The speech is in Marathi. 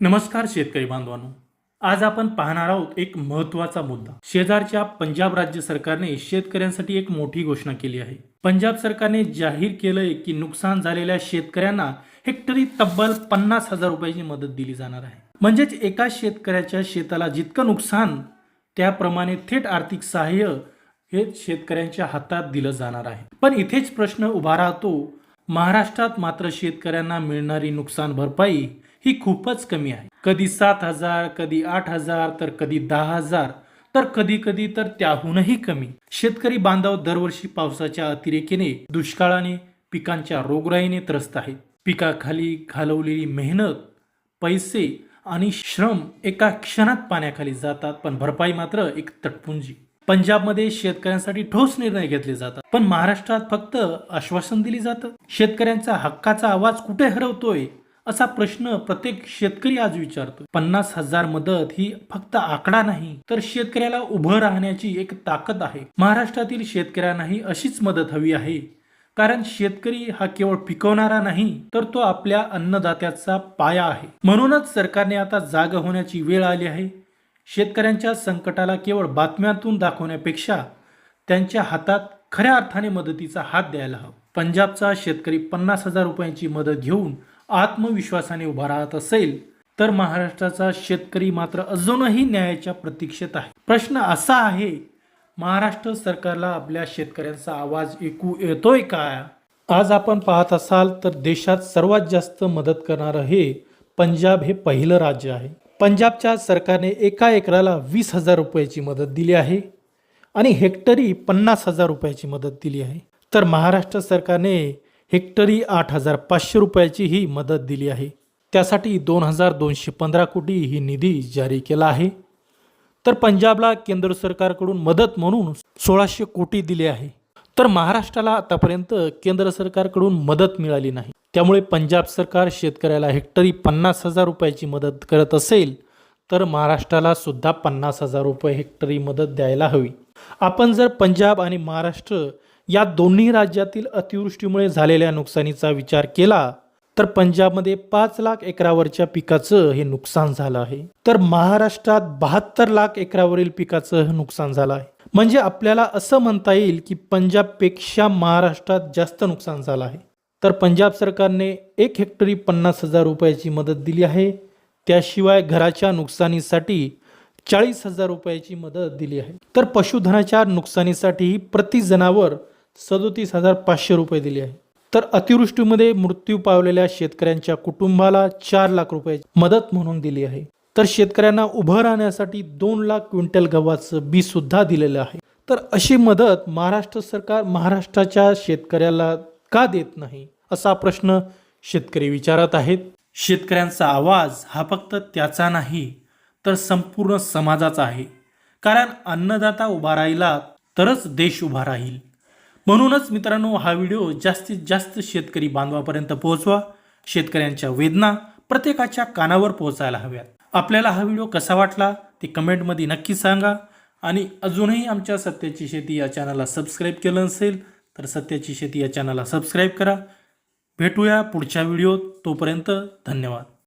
नमस्कार शेतकरी बांधवांनो. आज आपण पाहणार आहोत एक महत्त्वाचा मुद्दा. शेजारच्या पंजाब राज्य सरकारने शेतकऱ्यांसाठी एक मोठी घोषणा केली आहे. पंजाब सरकारने जाहीर केलंय की नुकसान झालेल्या शेतकऱ्यांना हेक्टरी तब्बल पन्नास हजार रुपयाची मदत दिली जाणार आहे. म्हणजेच एका शेतकऱ्याच्या शेताला जितकं नुकसान त्याप्रमाणे थेट आर्थिक सहाय्य हे शेतकऱ्यांच्या हातात दिलं जाणार आहे. पण इथेच प्रश्न उभा राहतो महाराष्ट्रात मात्र शेतकऱ्यांना मिळणारी नुकसान भरपाई ही खूपच कमी आहे. कधी सात हजार कधी आठ हजार तर कधी दहा हजार तर कधी कधी तर त्याहूनही कमी. शेतकरी बांधव दरवर्षी पावसाच्या अतिरेकीने दुष्काळाने पिकांच्या रोगराईने त्रस्त आहेत. पिकाखाली घालवलेली मेहनत पैसे आणि श्रम एका क्षणात पाण्याखाली जातात पण भरपाई मात्र एक तटपुंजी. पंजाबमध्ये शेतकऱ्यांसाठी ठोस निर्णय घेतले जातात पण महाराष्ट्रात फक्त आश्वासन दिली जातं. शेतकऱ्यांचा हक्काचा आवाज कुठे हरवतोय? असा प्रश्न प्रत्येक शेतकरी आज विचारतो. पन्नास हजार मदत ही फक्त आकडा नाही तर शेतकऱ्याला उभं राहण्याची एक ताकद आहे. महाराष्ट्रातील शेतकऱ्यांनाही अशीच मदत हवी आहे. कारण शेतकरी हा केवळ पिकवणारा नाही तर तो आपल्या अन्नदात्याचा पाया आहे. म्हणूनच सरकारने आता जाग होण्याची वेळ आली आहे. शेतकऱ्यांच्या संकटाला केवळ बातम्यातून दाखवण्यापेक्षा त्यांच्या हातात खऱ्या अर्थाने मदतीचा हात द्यायला हवा. पंजाबचा शेतकरी पन्नास हजार रुपयांची मदत घेऊन आत्मविश्वासाने उभा राहत असेल तर महाराष्ट्राचा शेतकरी मात्र अजूनही न्यायाच्या प्रतीक्षेत आहे. प्रश्न असा आहे महाराष्ट्र सरकारला आपल्या शेतकऱ्यांचा आवाज ऐकू येतोय का? आज आपण पाहत असाल तर देशात सर्वात जास्त मदत करणारं हे पंजाब हे पहिलं राज्य आहे. पंजाबच्या सरकारने एका एकराला वीस हजार रुपयाची मदत दिली आहे आणि हेक्टरी पन्नास हजार रुपयाची मदत दिली आहे. तर महाराष्ट्र सरकारने हेक्टरी आठ हजार पाचशे रुपयाची ही मदत दिली आहे. त्यासाठी दोन हजार दोनशे पंधरा कोटी ही निधी जारी केला आहे. तर पंजाबला केंद्र सरकारकडून मदत म्हणून सोळाशे कोटी दिले आहे. तर महाराष्ट्राला आतापर्यंत केंद्र सरकारकडून मदत मिळाली नाही. त्यामुळे पंजाब सरकार शेतकऱ्याला हेक्टरी पन्नास हजार रुपयाची मदत करत असेल तर महाराष्ट्राला सुद्धा पन्नास हजार रुपये हेक्टरी मदत द्यायला हवी. आपण जर पंजाब आणि महाराष्ट्र या दोन्ही राज्यातील अतिवृष्टीमुळे झालेल्या नुकसानीचा विचार केला तर पंजाबमध्ये पाच लाख एकरावरच्या पिकाचं हे नुकसान झालं आहे. तर महाराष्ट्रात बहात्तर लाख एकरावरील पिकाचं नुकसान झालं आहे. म्हणजे आपल्याला असं म्हणता येईल की पंजाबपेक्षा महाराष्ट्रात जास्त नुकसान झालं आहे. तर पंजाब सरकारने एक हेक्टरी पन्नास हजार रुपयाची मदत दिली आहे. त्याशिवाय घराच्या नुकसानीसाठी चाळीस हजार रुपयाची मदत दिली आहे. तर पशुधनाच्या नुकसानीसाठी प्रति जनावर सदोतीस हजार पाचशे रुपये दिले आहे. तर अतिवृष्टीमध्ये मृत्यू पावलेल्या शेतकऱ्यांच्या कुटुंबाला चार लाख रुपये मदत म्हणून दिली आहे. तर शेतकऱ्यांना उभं राहण्यासाठी दोन लाख क्विंटल गव्हाचं बी सुद्धा दिलेलं आहे. तर अशी मदत महाराष्ट्र सरकार महाराष्ट्राच्या शेतकऱ्याला का देत नाही असा प्रश्न शेतकरी विचारत आहेत. शेतकऱ्यांचा आवाज हा फक्त त्याचा नाही तर संपूर्ण समाजाचा आहे. कारण अन्नदाता उभा राहिला तरच देश उभा राहील. म्हणूनच मित्रांनो हा व्हिडिओ जास्तीत जास्त शेतकरी बांधवापर्यंत पोहोचवा शेतकऱ्यांच्या वेदना प्रत्येकाच्या कानावर पोहोचायला हव्यात. आपल्याला हा व्हिडिओ कसा वाटला ते कमेंटमध्ये नक्की सांगा. आणि अजूनही आमच्या सत्याची शेती या चॅनलला सबस्क्राईब केलं नसेल तर सत्याची शेती या चॅनलला सबस्क्राईब करा. भेटूया पुढच्या व्हिडिओत. तोपर्यंत धन्यवाद.